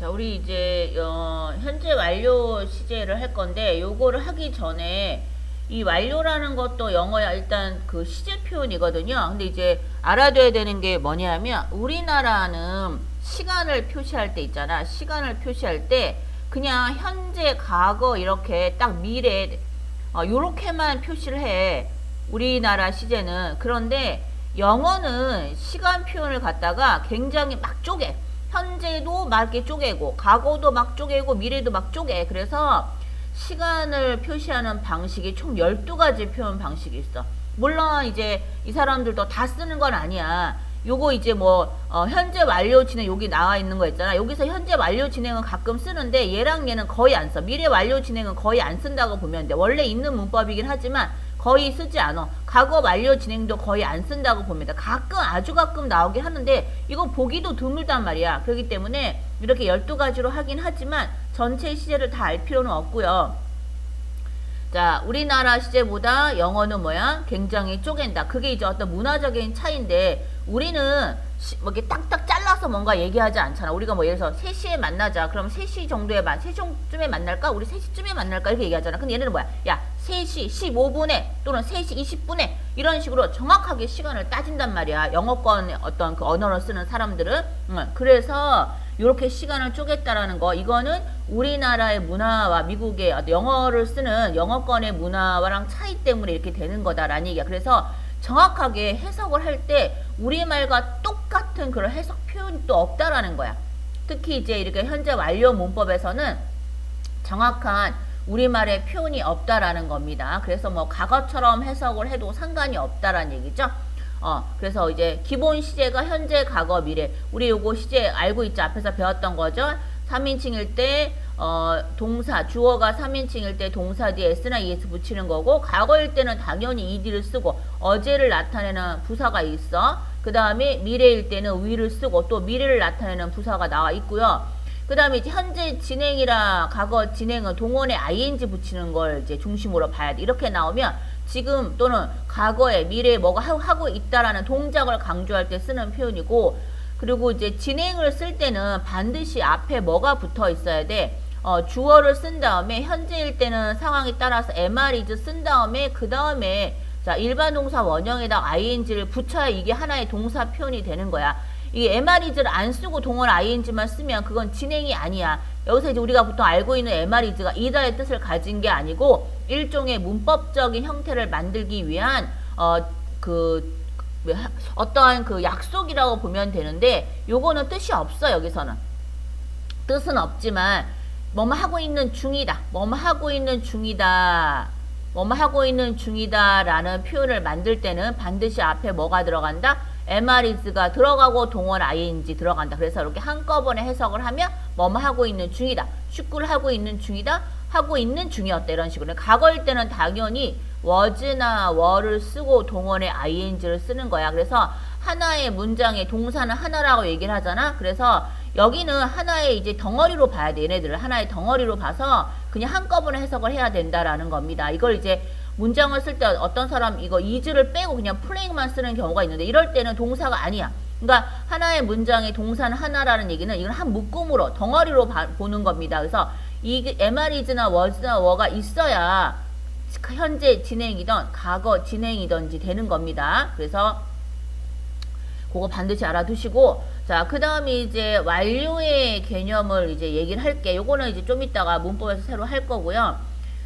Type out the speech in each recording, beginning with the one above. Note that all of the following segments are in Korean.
자, 우리 이제 어, 현재 완료 시제를 할 건데 요거를 하기 전에 이 완료라는 것도 영어야 일단 그 시제 표현이거든요. 근데 이제 알아둬야 되는 게 뭐냐면 우리나라는 시간을 표시할 때 있잖아. 시간을 표시할 때 그냥 현재, 과거 이렇게 딱 미래 어, 요렇게만 표시를 해. 우리나라 시제는. 그런데 영어는 시간 표현을 갖다가 굉장히 막 쪼개. 현재도 막 이렇게 쪼개고, 과거도 막 쪼개고, 미래도 막 쪼개. 그래서 시간을 표시하는 방식이 총 12가지 표현 방식이 있어. 물론 이제 이 사람들도 다 쓰는 건 아니야. 요거 이제 뭐 어, 현재 완료 진행 여기 나와 있는 거 있잖아. 여기서 현재 완료 진행은 가끔 쓰는데 얘랑 얘는 거의 안 써. 미래 완료 진행은 거의 안 쓴다고 보면 돼. 원래 있는 문법이긴 하지만 거의 쓰지 않아. 과거 완료 진행도 거의 안 쓴다고 봅니다. 가끔 아주 가끔 나오긴 하는데 이거 보기도 드물단 말이야. 그렇기 때문에 이렇게 12가지로 하긴 하지만 전체 시제를 다 알 필요는 없고요. 자, 우리나라 시제보다 영어는 뭐야? 굉장히 쪼갠다. 그게 이제 어떤 문화적인 차이인데, 우리는 시- 뭐 이렇게 딱딱 잘라서 뭔가 얘기하지 않잖아. 우리가 뭐 예를 들어서 3시에 만나자. 그럼 3시 정도에 만, 3시쯤에 만날까? 우리 3시쯤에 만날까? 이렇게 얘기하잖아. 근데 얘네는 뭐야? 야, 3시 15분에 또는 3시 20분에 이런 식으로 정확하게 시간을 따진단 말이야. 영어권 어떤 그 언어를 쓰는 사람들은. 응. 그래서 이렇게 시간을 쪼갰다라는 거 이거는 우리나라의 문화와 미국의 영어를 쓰는 영어권의 문화랑 차이 때문에 이렇게 되는 거다라는 얘기야. 그래서 정확하게 해석을 할 때 우리말과 똑같은 그런 해석 표현이 또 없다라는 거야. 특히 이제 이렇게 현재 완료 문법에서는 정확한 우리말의 표현이 없다라는 겁니다. 그래서 뭐 과거처럼 해석을 해도 상관이 없다라는 얘기죠. 어, 그래서 이제 기본 시제가 현재, 과거, 미래. 우리 요거 시제 알고 있죠? 앞에서 배웠던 거죠? 3인칭일 때, 어, 동사, 주어가 3인칭일 때 동사 뒤에 s나 es 붙이는 거고, 과거일 때는 당연히 ed를 쓰고, 어제를 나타내는 부사가 있어. 그 다음에 미래일 때는 will을 쓰고, 또 미래를 나타내는 부사가 나와 있고요. 그 다음에 이제 현재 진행이라 과거 진행은 동원에 ing 붙이는 걸 이제 중심으로 봐야 돼. 이렇게 나오면 지금 또는 과거에 미래에 뭐가 하- 하고 있다라는 동작을 강조할 때 쓰는 표현이고 그리고 이제 진행을 쓸 때는 반드시 앞에 뭐가 붙어 있어야 돼. 어, 주어를 쓴 다음에 현재일 때는 상황에 따라서 MR이즈 쓴 다음에 그 다음에 자 일반 동사 원형에다 ing를 붙여야 이게 하나의 동사 표현이 되는 거야. 이 MR이즈를 안 쓰고 동원 ing만 쓰면 그건 진행이 아니야. 여기서 이제 우리가 보통 알고 있는 MR이즈가 이다의 뜻을 가진 게 아니고 일종의 문법적인 형태를 만들기 위한 어그 어떠한 그 약속이라고 보면 되는데 요거는 뜻이 없어 여기서는 뜻은 없지만 뭐뭐 하고 있는 중이다 뭐뭐 하고 있는 중이다 뭐뭐 하고 있는 중이다 라는 표현을 만들 때는 반드시 앞에 뭐가 들어간다 MR이즈가 들어가고 동원 ing 들어간다. 그래서 이렇게 한꺼번에 해석을 하면 뭐뭐 하고 있는 중이다. 축구를 하고 있는 중이다. 하고 있는 중이었다. 이런 식으로. 과거일 때는 당연히 was나 were를 쓰고 동원에 ing를 쓰는 거야. 그래서 하나의 문장의 동사는 하나라고 얘기를 하잖아. 그래서 여기는 하나의 이제 덩어리로 봐야 돼. 얘네들을 하나의 덩어리로 봐서 그냥 한꺼번에 해석을 해야 된다라는 겁니다. 이걸 이제 문장을 쓸 때 어떤 사람 이거 is를 빼고 그냥 플레잉만 쓰는 경우가 있는데 이럴 때는 동사가 아니야. 그러니까 하나의 문장의 동사는 하나라는 얘기는 이걸 한 묶음으로 덩어리로 봐- 보는 겁니다. 그래서 이 MR이즈나 was나 were가 있어야 현재 진행이던 과거 진행이던지 되는 겁니다. 그래서 그거 반드시 알아두시고 자, 그 다음에 이제 완료의 개념을 이제 얘기를 할게. 요거는 이제 좀 이따가 문법에서 새로 할 거고요.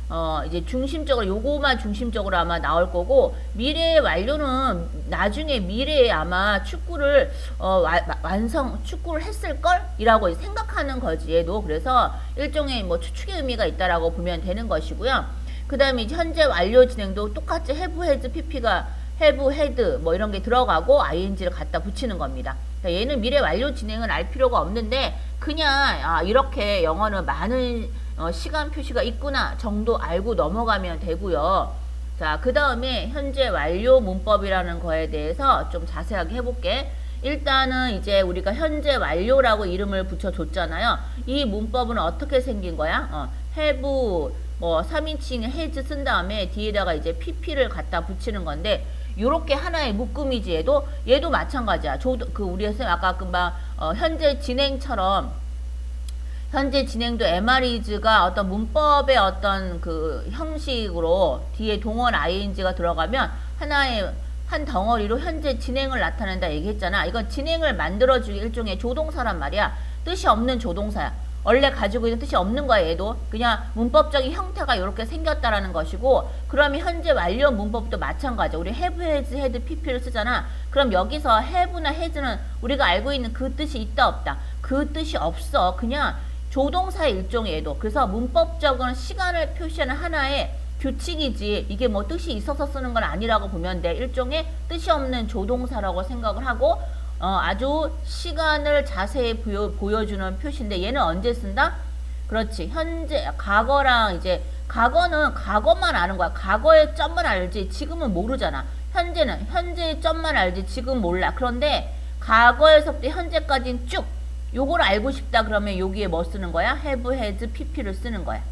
어, 이제 중심적으로 요거만 중심적으로 아마 나올 거고 미래의 완료는 나중에 미래에 아마 축구를 어, 와- 와- 완성 축구를 했을 걸 이라고 이제 생각하는 거지 얘도 그래서 일종의 뭐 추측의 의미가 있다라고 보면 되는 것이고요. 그 다음에 이제 현재 완료 진행도 똑같이 has, pp가 have, had 뭐 이런 게 들어가고 ing를 갖다 붙이는 겁니다. 그러니까 얘는 미래 완료 진행은 알 필요가 없는데 그냥 아, 이렇게 영어는 많은 어, 시간 표시가 있구나 정도 알고 넘어가면 되고요. 자, 그 다음에 현재 완료 문법이라는 거에 대해서 좀 자세하게 해볼게. 일단은 이제 우리가 현재 완료라고 이름을 붙여줬잖아요. 이 문법은 어떻게 생긴 거야? 어, have, 뭐 3인칭 has 쓴 다음에 뒤에다가 이제 pp를 갖다 붙이는 건데 요렇게 하나의 묶음이지 얘도 얘도 마찬가지야. 저도 그 우리 선생님 아까 금방 어, 현재 진행처럼 현재 진행도 MR이즈가 어떤 문법의 어떤 그 형식으로 뒤에 동원 ing가 들어가면 하나의 한 덩어리로 현재 진행을 나타낸다 얘기했잖아. 이건 진행을 만들어주기 일종의 조동사란 말이야. 뜻이 없는 조동사야. 원래 가지고 있는 뜻이 없는 거야 얘도. 그냥 문법적인 형태가 이렇게 생겼다라는 것이고 그러면 현재 완료 문법도 마찬가지야. 우리 have, has, had, pp를 쓰잖아. 그럼 여기서 have나 has는 우리가 알고 있는 그 뜻이 있다 없다. 그 뜻이 없어. 그냥 조동사의 일종의 얘도. 그래서 문법적으로는 시간을 표시하는 하나의 규칙이지. 이게 뭐 뜻이 있어서 쓰는 건 아니라고 보면 돼. 일종의 뜻이 없는 조동사라고 생각을 하고 어, 아주 시간을 자세히 보여, 주는 표시인데 얘는 언제 쓴다? 그렇지. 현재 과거랑 이제 과거는 과거만 아는 거야. 과거의 점만 알지 지금은 모르잖아. 현재는 현재의 점만 알지 지금 몰라. 그런데 과거에서부터 현재까지는 쭉 요걸 알고 싶다 그러면 여기에 뭐 쓰는 거야? have, has, pp를 쓰는 거야.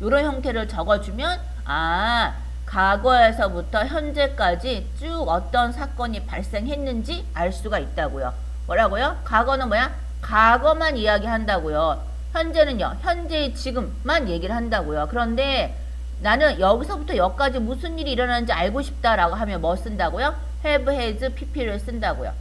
요런 형태를 적어주면 아 과거에서부터 현재까지 쭉 어떤 사건이 발생했는지 알 수가 있다고요. 뭐라고요? 과거는 뭐야? 과거만 이야기한다고요. 현재는요. 현재의 지금만 얘기를 한다고요. 그런데 나는 여기서부터 여기까지 무슨 일이 일어나는지 알고 싶다라고 하면 뭐 쓴다고요? have, has, pp를 쓴다고요.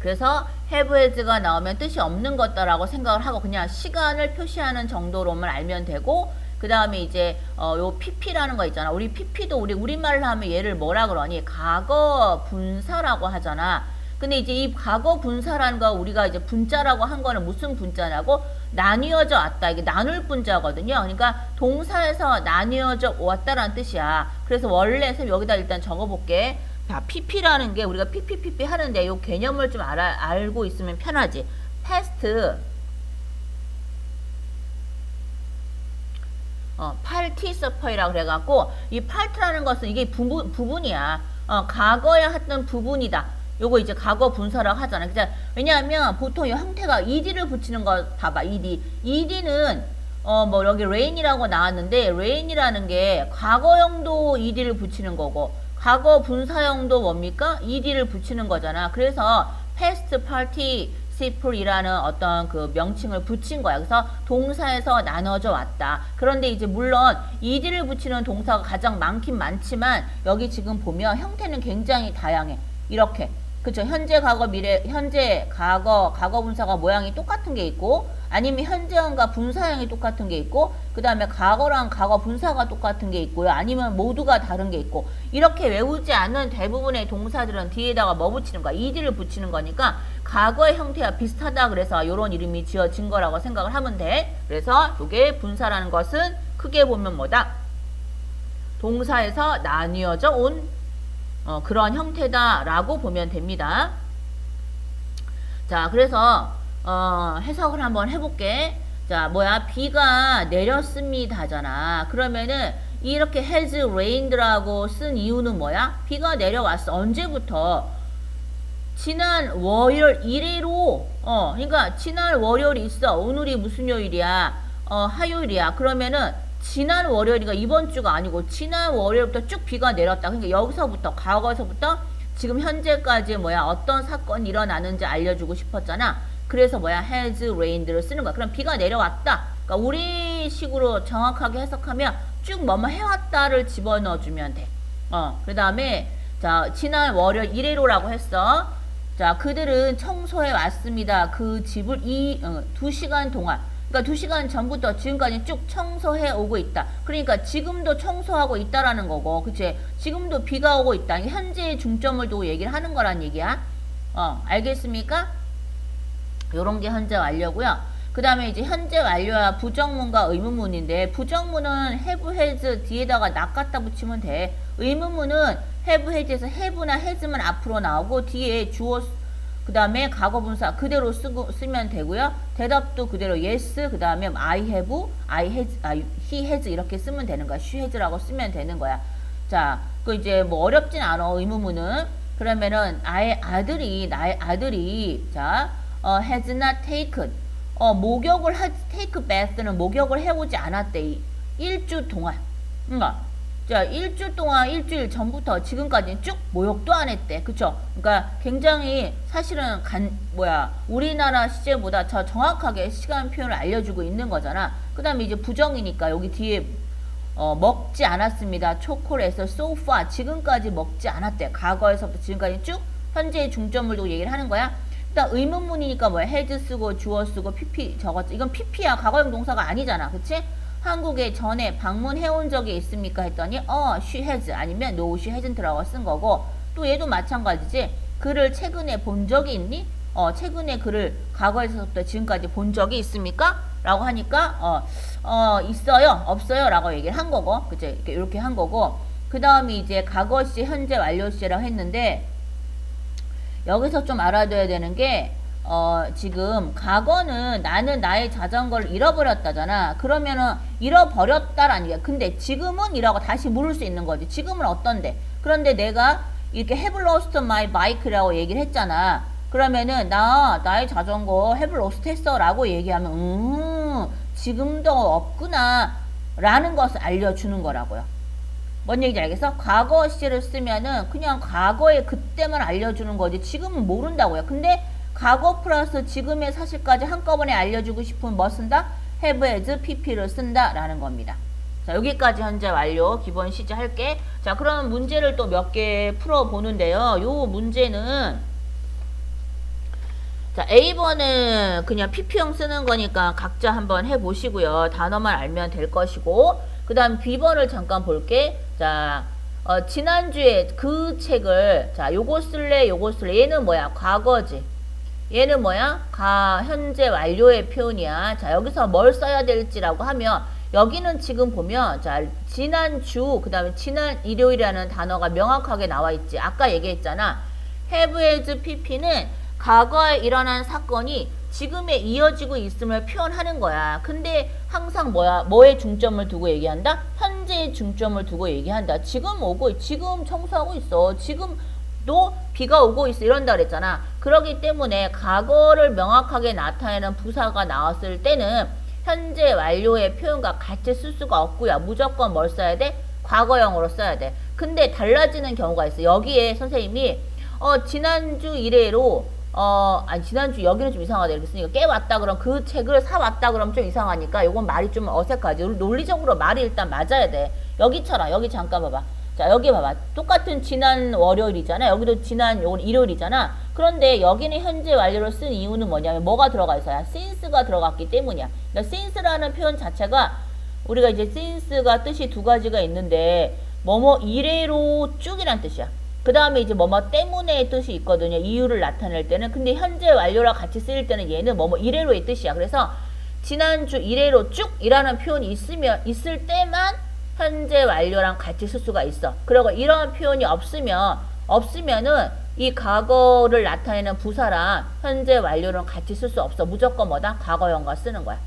그래서 have, has가 나오면 뜻이 없는 것다라고 생각을 하고 그냥 시간을 표시하는 정도로만 알면 되고 그 다음에 이제 어, 요 pp라는 거 있잖아. 우리 pp도 우리 우리말로 하면 얘를 뭐라 그러니? 과거 분사라고 하잖아. 근데 이제 이 과거 분사라는 거 우리가 이제 분자라고 한 거는 무슨 분자냐고 나뉘어져 왔다. 이게 나눌 분자거든요. 그러니까 동사에서 나뉘어져 왔다라는 뜻이야. 그래서 원래 선 여기다 일단 적어볼게. 자, pp라는 게 우리가 pppp 하는데 요 개념을 좀 알아, 알고 있으면 편하지. past 어, 팔티 서퍼이라고 그래갖고 이 팔트라는 것은 이게 부분, 부분이야. 어, 과거에 했던 부분이다. 요거 이제 과거 분사라고 하잖아. 그죠? 왜냐하면 보통 이 형태가 ed를 붙이는 거 봐봐. ed. ed는 어, 뭐 여기 rain이라고 나왔는데 rain이라는 게 과거형도 ed를 붙이는 거고 과거 분사형도 뭡니까? ed를 붙이는 거잖아. 그래서 past party participle,이라는 어떤 그 명칭을 붙인 거야. 그래서 동사에서 나눠져 왔다. 그런데 이제 물론 ed를 붙이는 동사가 가장 많긴 많지만 여기 지금 보면 형태는 굉장히 다양해. 이렇게 그쵸 현재 과거 미래 현재 과거 과거 분사가 모양이 똑같은 게 있고 아니면 현재형과 분사형이 똑같은 게 있고 그 다음에 과거랑 과거 분사가 똑같은 게 있고요. 아니면 모두가 다른 게 있고. 이렇게 외우지 않는 대부분의 동사들은 뒤에다가 뭐 붙이는 거야? 이디를 붙이는 거니까 과거의 형태와 비슷하다 그래서 이런 이름이 지어진 거라고 생각을 하면 돼. 그래서 이게 분사라는 것은 크게 보면 뭐다? 동사에서 나뉘어져 온 어, 그런 형태다라고 보면 됩니다. 자, 그래서 어, 해석을 한번 해볼게. 자, 뭐야? 비가 내렸습니다잖아. 그러면은 이렇게 has rained라고 쓴 이유는 뭐야? 비가 내려왔어. 언제부터? 지난 월요일 이래로 어, 그러니까 지난 월요일이 있어. 오늘이 무슨 요일이야? 어, 화요일이야. 그러면은 지난 월요일이가 이번 주가 아니고 지난 월요일부터 쭉 비가 내렸다. 그러니까 여기서부터 과거에서부터 지금 현재까지 뭐야 어떤 사건이 일어나는지 알려주고 싶었잖아. 그래서 뭐야 has rained를 쓰는 거야. 그럼 비가 내려왔다. 그러니까 우리 식으로 정확하게 해석하면 쭉 뭐뭐 해왔다를 집어넣어주면 돼. 어, 그 다음에 자 지난 월요일 이래로라고 했어. 자 그들은 청소해 왔습니다. 그 집을 이 어, 두 시간 동안 그러니까 2시간 전부터 지금까지 쭉 청소해 오고 있다. 그러니까 지금도 청소하고 있다라는 거고, 그치? 지금도 비가 오고 있다. 현재의 중점을 두고 얘기를 하는 거란 얘기야. 어, 알겠습니까? 요런 게 현재 완료고요. 그 다음에 이제 현재 완료야 부정문과 의문문인데 부정문은 have, has 뒤에다가 not 갖다 붙이면 돼. 의문문은 have, has에서 have나 has만 앞으로 나오고 뒤에 주어 그 다음에 과거 분사 그대로 쓰고, 쓰면 되고요. 대답도 그대로 yes, 그 다음에 I have, I has, 아, he has 이렇게 쓰면 되는 거야. she has라고 쓰면 되는 거야. 자, 그 이제 뭐 어렵진 않아 의무문은. 그러면은 나의 아들이 나의 아들이 자 어, has not taken 어 목욕을 하 take bath는 목욕을 해오지 않았대 일주 동안. 그러니까 자, 일주일 동안, 일주일 전부터 지금까지 쭉 모욕도 안 했대. 그쵸? 그러니까 굉장히 사실은 간, 뭐야, 우리나라 시제보다 더 정확하게 시간 표현을 알려주고 있는 거잖아. 그 다음에 이제 부정이니까 여기 뒤에 어, 먹지 않았습니다. so far 지금까지 먹지 않았대. 과거에서부터 지금까지 쭉 현재의 중점을 두고 얘기를 하는 거야. 일단 의문문이니까 뭐야? has 쓰고 주어 쓰고 pp 적었지. 이건 pp야. 과거형 동사가 아니잖아. 그치? 한국에 전에 방문해 온 적이 있습니까? 했더니 어, she has 아니면 no, she hasn't라고 쓴 거고 또 얘도 마찬가지지. 그를 최근에 본 적이 있니? 어, 최근에 그를 과거에서부터 지금까지 본 적이 있습니까? 라고 하니까 어, 어, 있어요, 없어요 라고 얘기를 한 거고 그치? 이렇게 한 거고 그 다음에 이제 과거 시, 현재 완료 시라고 했는데 여기서 좀 알아둬야 되는 게, 어, 지금, 과거는 나는 나의 자전거를 잃어버렸다잖아. 그러면은, 잃어버렸다라는 게, 근데 지금은 이라고 다시 물을 수 있는 거지. 지금은 어떤데? 그런데 내가 이렇게 have lost my bike라고 얘기를 했잖아. 그러면은, 나, 나의 자전거 have lost 했어. 라고 얘기하면, 음, 지금도 없구나. 라는 것을 알려주는 거라고요. 뭔 얘기인지 알겠어? 과거 시를 쓰면은 그냥 과거의 그때만 알려주는 거지 지금은 모른다고요. 근데 과거 플러스 지금의 사실까지 한꺼번에 알려주고 싶으면 뭐 쓴다? have as pp를 쓴다 라는 겁니다. 자 여기까지 현재 완료 기본 시제 할게. 자 그럼 문제를 또 몇 개 풀어보는데요. 요 문제는 자, A번은 그냥 PP형 쓰는 거니까 각자 한번 해보시고요. 단어만 알면 될 것이고, 그 다음 B번을 잠깐 볼게. 자, 어, 지난주에 그 책을, 자, 요거 쓸래, 요거 쓸래. 얘는 뭐야? 과거지. 얘는 뭐야? 가, 현재 완료의 표현이야. 자, 여기서 뭘 써야 될지라고 하면, 여기는 지금 보면, 자, 지난주, 그 다음에 지난 일요일이라는 단어가 명확하게 나와 있지. 아까 얘기했잖아. have as pp는 과거에 일어난 사건이 지금에 이어지고 있음을 표현하는 거야. 근데 항상 뭐야? 뭐에 중점을 두고 얘기한다? 현재에 중점을 두고 얘기한다. 지금 오고, 지금 청소하고 있어. 지금도 비가 오고 있어. 이런다 그랬잖아. 그러기 때문에 과거를 명확하게 나타내는 부사가 나왔을 때는 현재 완료의 표현과 같이 쓸 수가 없고요. 무조건 뭘 써야 돼? 과거형으로 써야 돼. 근데 달라지는 경우가 있어. 여기에 선생님이 어, 지난주 이래로 어, 아니, 지난주 여기는 좀 이상하다. 이렇게 쓰니까 깨왔다. 그럼 그 책을 사왔다. 그럼 좀 이상하니까 이건 말이 좀 어색하지. 논리적으로 말이 일단 맞아야 돼. 여기처럼, 여기 잠깐 봐봐. 자, 여기 봐봐. 똑같은 지난 월요일이잖아. 여기도 지난 요건 일요일이잖아. 그런데 여기는 현재 완료를 쓴 이유는 뭐냐면 뭐가 들어가 있어요? since가 들어갔기 때문이야. 그러니까 since라는 표현 자체가 우리가 이제 since가 뜻이 두 가지가 있는데 뭐뭐 이래로 쭉이란 뜻이야. 그 다음에 이제 뭐뭐 때문에의 뜻이 있거든요. 이유를 나타낼 때는. 근데 현재 완료랑 같이 쓰일 때는 얘는 뭐뭐 이래로의 뜻이야. 그래서 지난주 이래로 쭉이라는 표현이 있으면, 있을 때만 현재 완료랑 같이 쓸 수가 있어. 그리고 이런 표현이 없으면, 없으면은 이 과거를 나타내는 부사랑 현재 완료랑 같이 쓸 수 없어. 무조건 뭐다? 과거형과 쓰는 거야.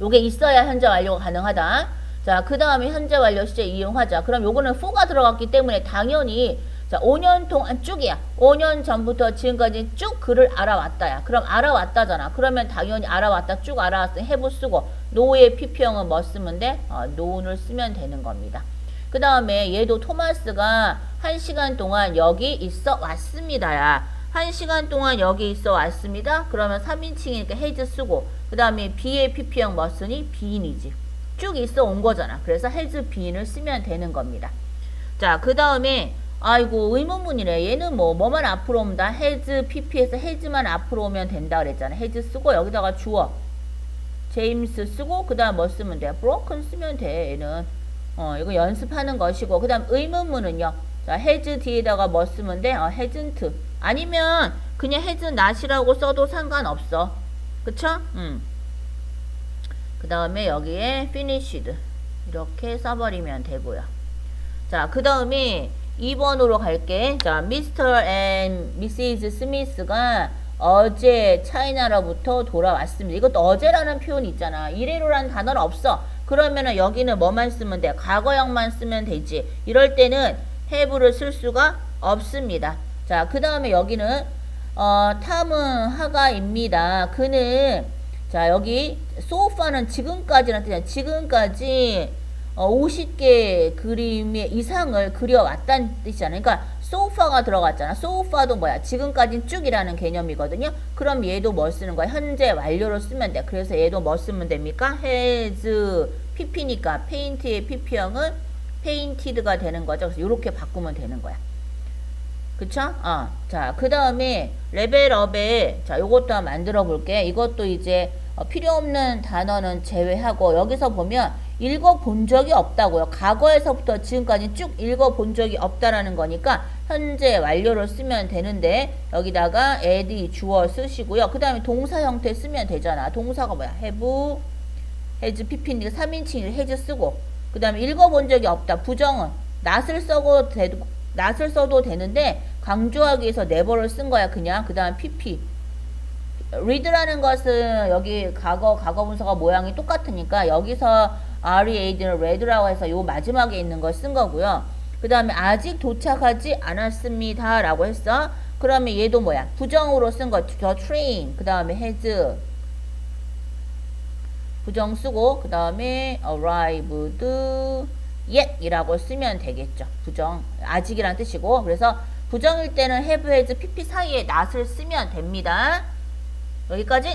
요게 있어야 현재 완료가 가능하다. 자, 그 다음에 현재 완료 시제 이용하자. 그럼 요거는 for가 들어갔기 때문에 당연히 자, 5년 동안 쭉이야. 5년 전부터 지금까지 쭉 그를 알아왔다야. 그럼 알아왔다잖아. 그러면 당연히 알아왔다. 쭉 알아왔으니 have 쓰고 no의 pp형은 뭐 쓰면 돼? 어, known을 쓰면 되는 겁니다. 그 다음에 얘도 토마스가 1시간 동안 여기 있어 왔습니다야. 1시간 동안 여기 있어 왔습니다. 그러면 3인칭이니까 has 쓰고 그 다음에 be의 pp형 뭐 쓰니? be인이지. 쭉 있어 온 거잖아. 그래서 has been을 쓰면 되는 겁니다. 자, 그 다음에 아이고 의문문이래. 얘는 뭐 뭐만 앞으로 온다. has pp에서 has만 앞으로 오면 된다 그랬잖아. has 쓰고 여기다가 주어 제임스 쓰고 그 다음 뭐 쓰면 돼? broken 쓰면 돼. 얘는 어 이거 연습하는 것이고 그 다음 의문문은요. 자, has 뒤에다가 뭐 쓰면 돼? 어, hasn't 아니면 그냥 has not이라고 써도 상관없어. 그쵸? 음. 그 다음에 여기에 finished 이렇게 써버리면 되고요. 자, 그 다음에 2번으로 갈게. 자, Mr. and Mrs. Smith가 어제 차이나로부터 돌아왔습니다. 이것도 어제라는 표현이 있잖아. 이래로라는 단어는 없어. 그러면은 여기는 뭐만 쓰면 돼? 과거형만 쓰면 되지. 이럴 때는 have를 쓸 수가 없습니다. 자, 그 다음에 여기는 어, 탐은 하가입니다. 그는 자 여기 so far는 지금까지라는 뜻이야. 지금까지 어, 50개 그림의 이상을 그려왔다는 뜻이잖아요. 그러니까 far가 들어갔잖아. far도 뭐야? 지금까지 쭉이라는 개념이거든요. 그럼 얘도 뭐 쓰는 거야? 현재 완료로 쓰면 돼. 그래서 얘도 뭐 쓰면 됩니까? has pp니까 paint의 pp형은 painted가 되는 거죠. 그래서 이렇게 바꾸면 되는 거야. 그쵸? 어. 자, 그 다음에 레벨업에, 자, 요것도 한번 만들어 볼게. 이것도 이제 어, 필요 없는 단어는 제외하고, 여기서 보면 읽어본 적이 없다고요. 과거에서부터 지금까지 쭉 읽어본 적이 없다라는 거니까, 현재 완료로 쓰면 되는데, 여기다가 add 주어 쓰시고요. 그 다음에 동사 형태 쓰면 되잖아. 동사가 뭐야? have, has, pp니까 3인칭을 has 쓰고, 그 다음에 읽어본 적이 없다. 부정은 not을 써도 되고, not을 써도 되는데 강조하기 위해서 never를 쓴 거야 그냥. 그 다음 pp read라는 것은 여기 과거 과거 분사가 모양이 똑같으니까 여기서 read는 read라고 해서 요 마지막에 있는 걸 쓴 거고요. 그 다음에 아직 도착하지 않았습니다 라고 했어. 그러면 얘도 뭐야? 부정으로 쓴거 the train. 그 다음에 has. 부정 쓰고 그 다음에 arrived yet 이라고 쓰면 되겠죠. 부정. 아직이란 뜻이고. 그래서 부정일 때는 have, has, pp 사이에 not을 쓰면 됩니다. 여기까지